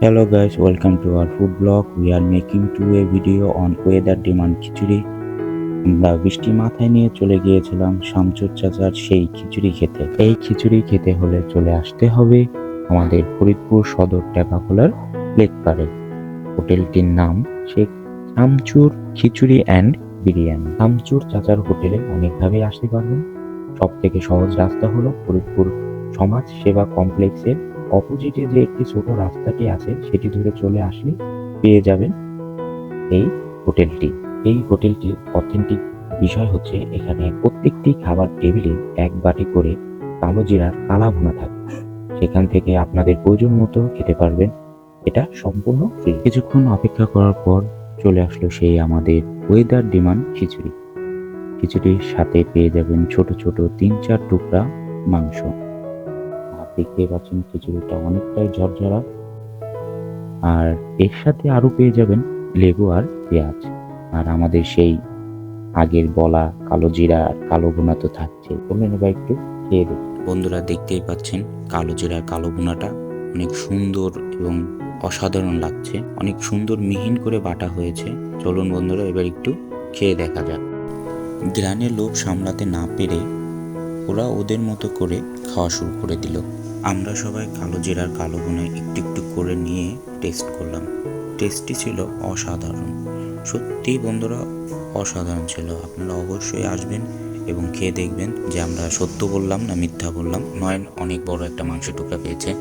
Hello guys, welcome to our food blog. We are making to a video on weather demand খিচুড়ি। আমরা বৃষ্টি মাথায় নিয়ে চলে গিয়েছিলাম শামচুর চাচার সেই খিচুড়ি খেতে। এই খিচুড়ি খেতে হলে চলে আসতে হবে আমাদের ফরিদপুর সদর টেকাখোলার লেক পারে হোটেলটির নাম শেখ শামচুর খিচুড়ি অ্যান্ড বিরিয়ানি। শামচুর চাচার হোটেলে অনেকভাবে আসতে পারবেন। সব থেকে সহজ রাস্তা হলো ফরিদপুর সমাজ সেবা কমপ্লেক্সের অপোজিটে যে একটি ছোট রাস্তাটি আছে, সেটি ধরে চলে আসলে পেয়ে যাবেন এই হোটেলটি। এই হোটেলটির অথেন্টিক বিষয় হচ্ছে, এখানে প্রত্যেকটি খাবার টেবিলে এক বাটি করে কালো জিরার কালা ভুনা থাকে। সেখান থেকে আপনাদের প্রয়োজন মতো খেতে পারবেন। এটা সম্পূর্ণ ফ্রি কিছুক্ষণ অপেক্ষা করার পর চলে আসলো সেই আমাদের ওয়েদার ডিমান্ড খিচুড়ি। খিচুড়ির সাথে পেয়ে যাবেন ছোট ছোট তিন চার টুকরা মাংস। দেখতে পাচ্ছেন খিচুড়িটা অনেকটাই ঝরঝরা। আর এর সাথে আরও পেয়ে যাবেন লেবু আর পেঁয়াজ। আর আমাদের সেই আগের বলা কালো জিরা আর কালো ভুনা তো থাকছে। তোমরা এবার একটু খেয়ে দেখি। বন্ধুরা দেখতেই পাচ্ছেন কালো জিরার কালো ভুনাটা অনেক সুন্দর এবং অসাধারণ লাগছে। অনেক সুন্দর মিহিন করে বাটা হয়েছে। চলুন বন্ধুরা এবার একটু খেয়ে দেখা যাক। গ্রানের লোভ সামলাতে না পেরে ওরা ওদের মতো করে খাওয়া শুরু করে দিল। আমরা সবাই কালো জিরার কালো গুনে একটু একটু করে নিয়ে টেস্ট করলাম। টেস্টটি ছিল অসাধারণ। সত্যি বন্ধুরা, অসাধারণ ছিল। আপনারা অবশ্যই আসবেন এবং খেয়ে দেখবেন যে আমরা সত্য বললাম না মিথ্যা বললাম। নয়ন অনেক বড় একটা মাংস টুকরা পেয়েছে,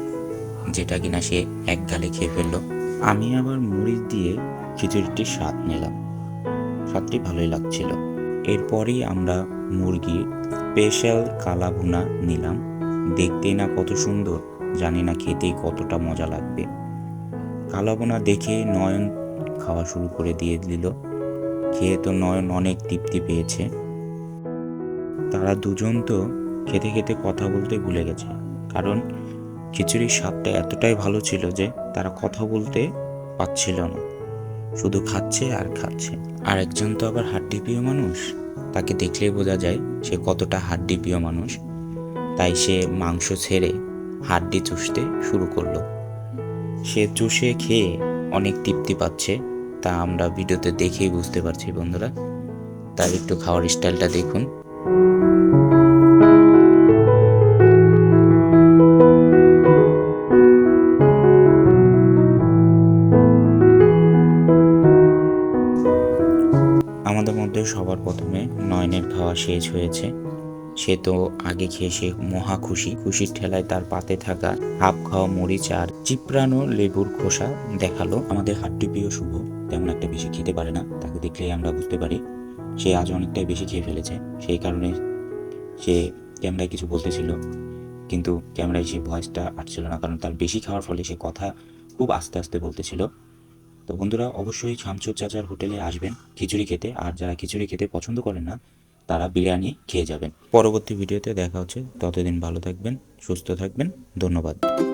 যেটা কিনা সে এক গালে খেয়ে ফেলল। আমি আবার মরিচ দিয়ে খিচুড়িটির স্বাদ নিলাম। স্বাদটি ভালোই লাগছিল। এরপরেই আমরা মুরগি স্পেশাল কালা ভুনা নিলাম। দেখতেই না কত সুন্দর, জানি না খেতেই কতটা মজা লাগবে। কালা ভুনা দেখে নয়ন খাওয়া শুরু করে দিয়ে দিল। খেয়ে তো নয়ন অনেক তৃপ্তি পেয়েছে। তারা দুজন তো খেতে খেতে কথা বলতে ভুলে গেছে। কারণ খিচুড়ির স্বাদটা এতটাই ভালো ছিল যে তারা কথা বলতে পারছিল না। শুধু খাচ্ছে আর খাচ্ছে। আর একজন তো আবার হাড্ডি প্রিয় মানুষ। তাকে দেখলেই বোঝা যায় সে কতটা হাড্ডি প্রিয় মানুষ। তাই সে মাংস ছেড়ে হাড্ডি চুষতে শুরু করল। সে চুষে খেয়ে অনেক তৃপ্তি পাচ্ছে, তা আমরা ভিডিওতে দেখেই বুঝতে পারছি বন্ধুরা। তার একটু খাওয়ার স্টাইলটা দেখুন। সবার প্রথমে নয়নের খাওয়া শেষ হয়েছে। সে তো আগে খেয়ে সে মহা খুশি। খুশির ঠেলায় তার পাতে থাকা হাফ খাওয়া মরিচ আর চিপড়ানো লেবুর খোসা দেখাল। আমাদের হাড্ডি প্রিয় শুভ। তেমন একটা বেশি খেতে পারে না। তাকে দেখলেই আমরা বুঝতে পারি সে আজ অনেকটাই বেশি খেয়ে ফেলেছে। সেই কারণে সে ক্যামেরায় কিছু বলতেছিল। কিন্তু ক্যামেরায় সে ভয়েসটা আসছিল না। কারণ তার বেশি খাওয়ার ফলে সে কথা খুব আস্তে আস্তে বলতেছিল। তো বন্ধুরা, অবশ্যই ছামচুর চাচার হোটেলে আসবেন খিচুড়ি খেতে। আর যারা খিচুড়ি খেতে পছন্দ করেন না, তারা বিরিয়ানি খেয়ে যাবেন। পরবর্তী ভিডিওতে দেখা হচ্ছে। ততদিন ভালো থাকবেন, সুস্থ থাকবেন। ধন্যবাদ।